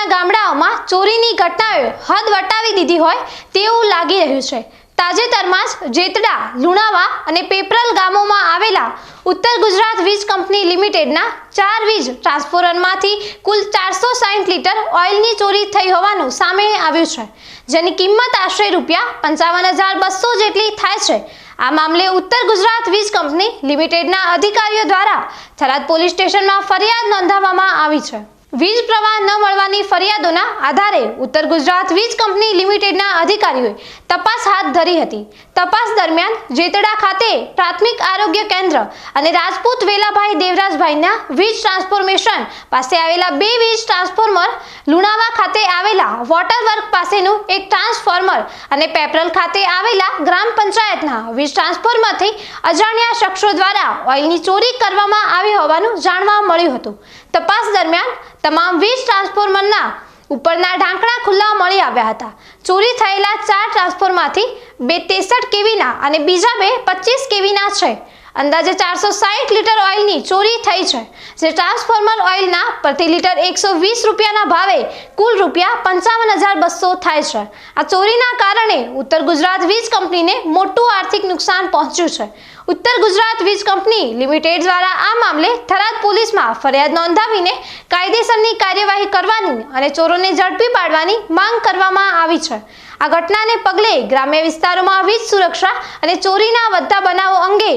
આજુબાજુના ગામડાઓમાં ચોરીની ઘટનાઓએ હદ વટાવી દીધી હોય તેવું લાગી રહ્યું છે. તાજેતરમાં જ જેતડા, લુણાવા અને પેપરલ ગામોમાં આવેલા ઉત્તર ગુજરાત વીજ કંપની લિમિટેડના ચાર વીજ ટ્રાન્સફોર્મરમાંથી કુલ ચારસો સાઠ લીટર ઓઇલની ચોરી થઈ હોવાનું સામે આવ્યું છે. જેની કિંમત આશરે રૂપિયા પંચાવન હજાર બસો જેટલી થાય છે. આ મામલે ઉત્તર ગુજરાત વીજ કંપની લિમિટેડના અધિકારીઓ દ્વારા થરાદ પોલીસ સ્ટેશનમાં ફરિયાદ નોંધાવવામાં આવી છે. વીજ પ્રવાહ ન મળવાની ફરિયાદોના આધારે ઉત્તર ગુજરાત વીજ કંપની લિમિટેડના અધિકારીઓએ તપાસ હાથ ધરી હતી. તપાસ દરમિયાન જેતડા ખાતે પ્રાથમિક આરોગ્ય કેન્દ્ર અને રાજપૂત વેલાભાઈ દેવરાજભાઈના વીજ ટ્રાન્સફોર્મેશન પાસે આવેલા બે વીજ ટ્રાન્સફોર્મર લુણાવા ખાતે આવેલા વોટર વર્ક પાસેનું એક ટ્રાન્સફોર્મર અને પેપરલ ખાતે આવેલા ગ્રામ પંચાયતના વીજ ટ્રાન્સફોર્મરથી અજાણ્યા શખ્સો દ્વારા ઓઇલની ચોરી કરવામાં આવી હોવાનું જાણવા મળ્યું હતું. તપાસ દરમિયાન તમામ વીસ ટ્રાન્સફોર્મરના ઉપરના ઢાંકણા ખુલ્લા મળી આવ્યા હતા. ચોરી થયેલા ચાર ટ્રાન્સફોર્મરમાંથી બે તેસઠ કેવીના અને બીજા બે પચીસ કેવીના છે. અંદાજે ચારસો સાઠ લીટર ઓઇલની ચોરી થઈ છે, જે ટ્રાન્સફોર્મર ઓઇલના પ્રતિ લીટર એકસો વીસ રૂપિયાના ભાવે કુલ રૂપિયા પંચાવન હજાર બસો થાય છે. આ ચોરીના કારણે ઉત્તર ગુજરાત વીજ કંપનીને મોટું આર્થિક નુકસાન પહોંચ્યું છે. ઉત્તર ગુજરાત વીજ કંપની લિમિટેડ દ્વારા આ મામલે થરાદ પોલીસમાં ફરિયાદ નોંધાવીને કાયદેસરની કાર્યવાહી કરવાની અને ચોરોને ઝડપી પાડવાની માંગ કરવામાં આવી છે. આ ઘટનાને પગલે ગ્રામ્ય વિસ્તારોમાં વીજ સુરક્ષા અને ચોરીના વધતા બનાવો અંગે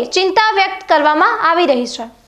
ચિંતા વ્યક્ત કરવામાં આવી રહી છે.